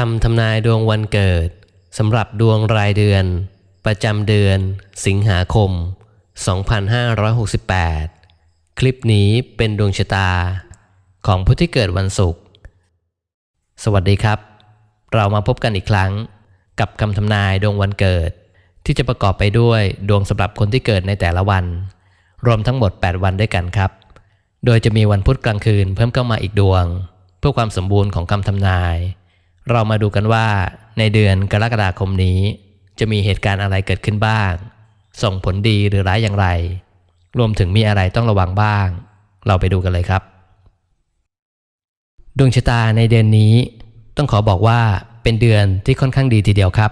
คำทำนายดวงวันเกิดสำหรับดวงรายเดือน ประจำเดือน สิงหาคม 2568 คลิปนี้เป็นดวงชะตาของผู้ที่เกิดวันศุกร์สวัสดีครับ เรามาพบกันอีกครั้งกับคำทำนายดวงวันเกิด ที่จะประกอบไปด้วยดวงสำหรับคนที่เกิดในแต่ละวัน รวมทั้งหมด 8 วันด้วยกันครับ โดยจะมีวันพุธกลางคืนเพิ่มเข้ามาอีกดวง เพื่อความสมบูรณ์ของคำทำนาย เรามาดูกันว่าในเดือนกรกฎาคมนี้ จะมีเหตุการณ์อะไรเกิดขึ้นบ้าง ส่งผลดีหรือร้ายอย่างไร รวมถึงมีอะไรต้องระวังบ้าง เราไปดูกันเลยครับ ดวงชะตาในเดือนนี้ ต้องขอบอกว่าเป็นเดือนที่ค่อนข้างดีทีเดียวครับ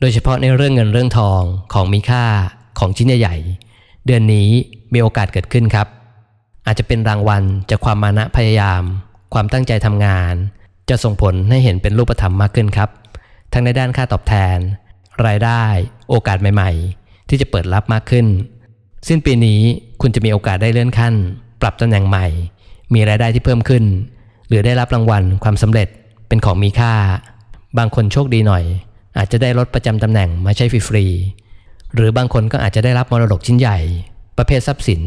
โดยเฉพาะในเรื่องเงินเรื่องทองของมีค่าของชิ้นใหญ่ๆเดือนนี้มีโอกาสเกิดขึ้นครับ อาจจะเป็นรางวัลจากความมานะพยายาม ความตั้งใจทำงาน จะส่งผลให้เห็นเป็นรูปธรรมมากขึ้นครับ ทั้งในด้านค่าตอบแทน รายได้ โอกาสใหม่ ๆ ที่จะเปิดรับมากขึ้น สิ้นปีนี้คุณจะมีโอกาสได้เลื่อนขั้น ปรับตำแหน่งใหม่ มีรายได้ที่เพิ่มขึ้น หรือได้รับรางวัลความสำเร็จเป็นของมีค่า บางคนโชคดีหน่อย อาจจะได้รถประจำตำแหน่งมาใช้ฟรีๆหรือบางคนก็อาจจะได้รับมรดกชิ้นใหญ่ ประเภททรัพย์สิน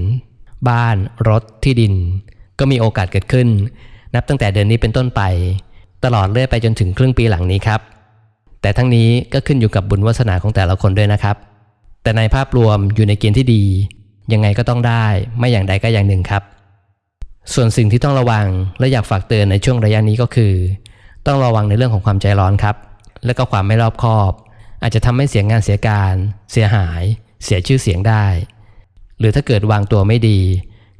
บ้าน รถที่ดิน ก็มีโอกาสเกิดขึ้น นับตั้งแต่เดือนนี้เป็นต้นไป ตลอดเรื่อยไปจนถึงครึ่งปีหลังนี้ครับ แต่ทั้งนี้ก็ขึ้นอยู่กับบุญวาสนาของแต่ละคนด้วยนะครับ แต่ในภาพรวมอยู่ในเกณฑ์ที่ดี ยังไงก็ต้องได้ไม่อย่างใดก็อย่างหนึ่งครับ ส่วนสิ่งที่ต้องระวังและอยากฝากเตือนในช่วงระยะนี้ก็คือ ต้องระวังในเรื่องของความใจร้อนครับ และก็ความไม่รอบคอบ อาจจะทำให้เสียงานเสียการ เสียหาย เสียชื่อเสียงได้ หรือถ้าเกิดวางตัวไม่ดี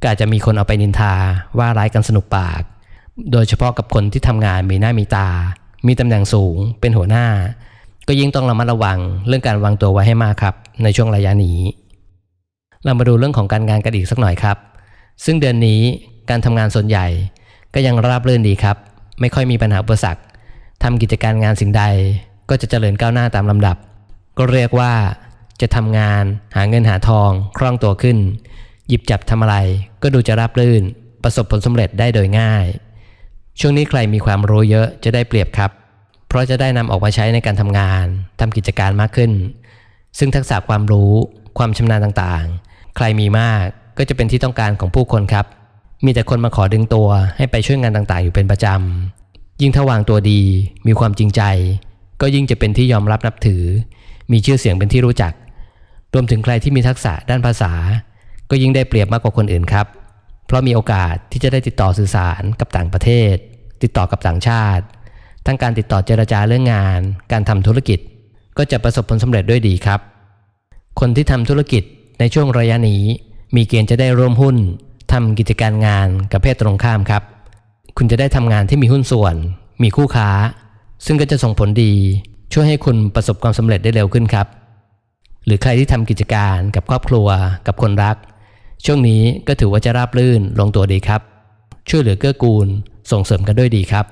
ก็อาจจะมีคนเอาไปนินทาว่าร้ายกันสนุกปาก โดยเฉพาะกับคนที่ทำงานมีหน้ามีตา มีตำแหน่งสูง เป็นหัวหน้า ก็ยิ่งต้องระมัดระวังเรื่องการวางตัวไว้ให้มากครับ ในช่วงระยะนี้ เรามาดูเรื่องของการงานกันอีกสักหน่อยครับ ซึ่งเดือนนี้การทำงานส่วนใหญ่ ก็ยังราบรื่นดีครับ ไม่ค่อยมีปัญหาอุปสรรคทำกิจการงานสิ่งใด ก็จะเจริญก้าวหน้าตามลำดับ ก็เรียกว่า จะทำงานหาเงินหาทองคล่องตัวขึ้น หยิบจับทำอะไรก็ดูจะราบรื่น ประสบผลสำเร็จได้โดยง่าย ช่วงนี้ใครมีความรู้เยอะจะได้เปรียบครับ เพราะจะได้นำออกมาใช้ในการทำงานทำกิจการมากขึ้น ซึ่งทักษะความรู้ ความชำนาญต่างๆ ใครมีมากก็จะเป็นที่ต้องการของผู้คนครับ มีแต่คนมาขอดึงตัวให้ไปช่วยงานต่างๆ อยู่เป็นประจำ ยิ่งถ้าวางตัวดี มีความจริงใจ ก็ยิ่งจะเป็นที่ยอมรับนับถือ มีชื่อเสียงเป็นที่รู้จัก รวมถึงใครที่มีทักษะด้านภาษา ก็ยิ่งได้เปรียบมากกว่าคนอื่นครับ ราะมีโอกาสที่จะได้ติดต่อสื่อสารกับต่างประเทศ ติดต่อกับต่างชาติ ทั้งการติดต่อเจรจาเรื่องงาน การทำธุรกิจ ก็จะประสบผลสำเร็จด้วยดีครับ คนที่ทำธุรกิจในช่วงระยะนี้ มีเกณฑ์จะได้ร่วมหุ้นทำกิจการงานกับเพศตรงข้ามครับ คุณจะได้ทำงานที่มีหุ้นส่วน มีคู่ค้า ซึ่งก็จะส่งผลดี ช่วยให้คุณประสบความสำเร็จได้เร็วขึ้นครับ หรือใครที่ทำกิจการกับครอบครัว กับคนรัก ช่วงนี้ก็ถือว่าจะราบรื่นลงตัวดีครับ ช่วยเหลือเกื้อกูลส่งเสริมกันด้วยดีครับ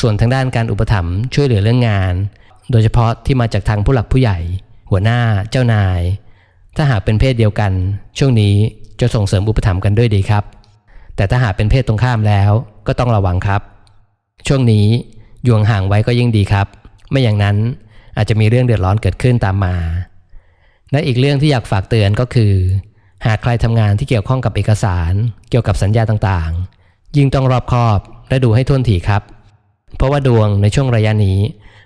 ส่วนทางด้านการอุปถัมภ์ช่วยเหลือเรื่องงาน โดยเฉพาะที่มาจากทางผู้หลักผู้ใหญ่ หัวหน้าเจ้านาย ถ้าหากเป็นเพศเดียวกัน ช่วงนี้จะส่งเสริมอุปถัมภ์กันด้วยดีครับ แต่ถ้าหากเป็นเพศตรงข้ามแล้วก็ต้องระวังครับ ช่วงนี้ยู่ห่างไว้ก็ยิ่งดีครับ ไม่อย่างนั้นอาจจะมีเรื่องเดือดร้อนเกิดขึ้นตามมา และอีกเรื่องที่อยากฝากเตือนก็คือ หากใครทำงานที่เกี่ยวข้องกับเอกสาร เกี่ยวกับสัญญาต่างๆ ยิ่งต้องรอบคอบและดูให้ท่วนถี่ครับ เพราะว่าดวงในช่วงระยะนี้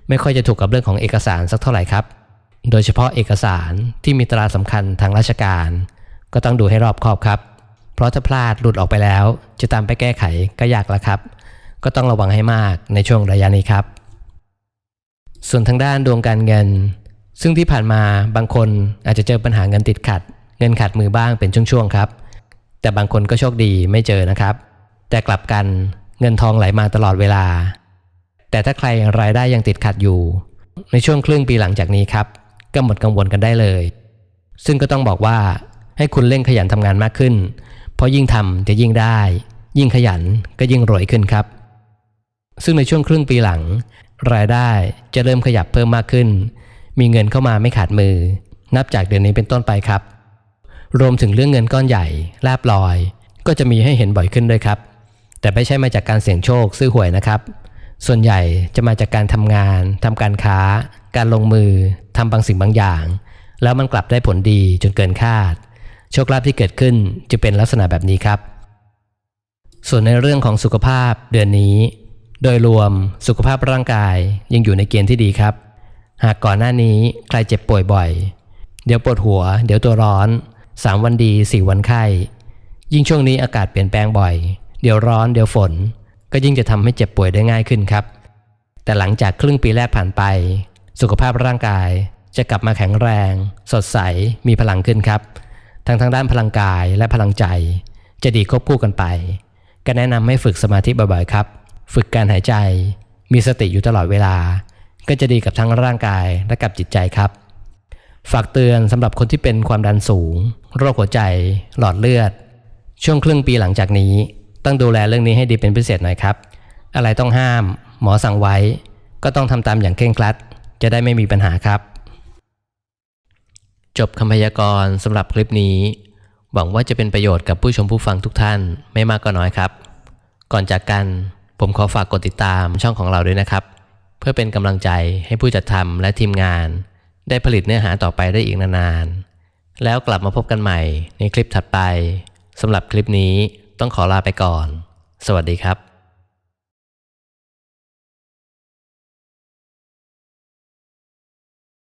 ไม่ค่อยจะถูกกับเรื่องของเอกสารสักเท่าไหร่ครับ โดยเฉพาะเอกสารที่มีตราสำคัญทางราชการ ก็ต้องดูให้รอบคอบครับ เพราะถ้าพลาดหลุดออกไปแล้ว จะตามไปแก้ไขก็ยากล้วครับ ก็ต้องระวังให้มากในช่วงระยะนี้ครับ ส่วนทางด้านดวงการเงิน ซึ่งที่ผ่านมาบางคนอาจจะเจอปัญหาเงินติดขัด เงินขาดมือบ้างเป็นช่วงๆครับ แต่บางคนก็โชคดีไม่เจอนะครับ แต่กลับกันเงินทองไหลมาตลอดเวลา แต่ถ้าใครรายได้ยังติดขัดอยู่ ในช่วงครึ่งปีหลังจากนี้ครับก็หมดกังวลกันได้เลย ซึ่งก็ต้องบอกว่าให้คุณเร่งขยันทำงานมากขึ้น เพราะยิ่งทำจะยิ่งได้ ยิ่งขยันก็ยิ่งรวยขึ้นครับ ซึ่งในช่วงครึ่งปีหลัง รายได้จะเริ่มขยับเพิ่มมากขึ้น มีเงินเข้ามาไม่ขาดมือ นับจากเดือนนี้เป็นต้นไปครับ รวมถึงเรื่องเงินก้อนใหญ่ลาบลอย ก็จะมีให้เห็นบ่อยขึ้นด้วยครับ แต่ไม่ใช่มาจากการเสี่ยงโชคซื้อหวยนะครับ ส่วนใหญ่จะมาจากการทำงานทำการค้า การลงมือทำบางสิ่งบางอย่าง แล้วมันกลับได้ผลดีจนเกินคาด โชคลาภที่เกิดขึ้นจะเป็นลักษณะแบบนี้ครับ ส่วนในเรื่องของสุขภาพเดือนนี้ โดยรวมสุขภาพร่างกายยังอยู่ในเกณฑ์ที่ดีครับ หากก่อนหน้านี้ใครเจ็บป่วยบ่อย เดี๋ยวปวดหัว เดี๋ยวตัวร้อน 3วันดี4วันไข้ ยิ่งช่วงนี้อากาศเปลี่ยนแปลงบ่อย เดี๋ยวร้อนเดี๋ยวฝน ก็ยิ่งจะทำให้เจ็บป่วยได้ง่ายขึ้นครับ แต่หลังจากครึ่งปีแรกผ่านไป สุขภาพร่างกายจะกลับมาแข็งแรง สดใสมีพลังขึ้นครับ ทั้งทางด้านพลังกายและพลังใจ จะดีควบคู่กันไป ก็แนะนำให้ฝึกสมาธิบ่อยๆครับ ฝึกการหายใจ มีสติอยู่ตลอดเวลา ก็จะดีกับทั้งร่างกายและกับจิตใจครับ ฝากเตือนสำหรับคนที่เป็นความดันสูง โรคหัวใจ หลอดเลือด ช่วงครึ่งปีหลังจากนี้ ต้องดูแลเรื่องนี้ให้ดีเป็นพิเศษหน่อยครับ อะไรต้องห้าม หมอสั่งไว้ ก็ต้องทำตามอย่างเคร่งครัด จะได้ไม่มีปัญหาครับ จบคำพยากรณ์สำหรับคลิปนี้ หวังว่าจะเป็นประโยชน์กับผู้ชมผู้ฟังทุกท่านไม่มากก็น้อยครับ ก่อนจากกันผมขอฝากกดติดตามช่องของเราด้วยนะครับ เพื่อเป็นกำลังใจให้ผู้จัดทำและทีมงาน ได้ผลิตเนื้อหาต่อไปได้อีกนานๆ แล้วกลับมาพบกันใหม่ในคลิปถัดไปสำหรับคลิปนี้ต้องขอลาไปก่อน สวัสดีครับ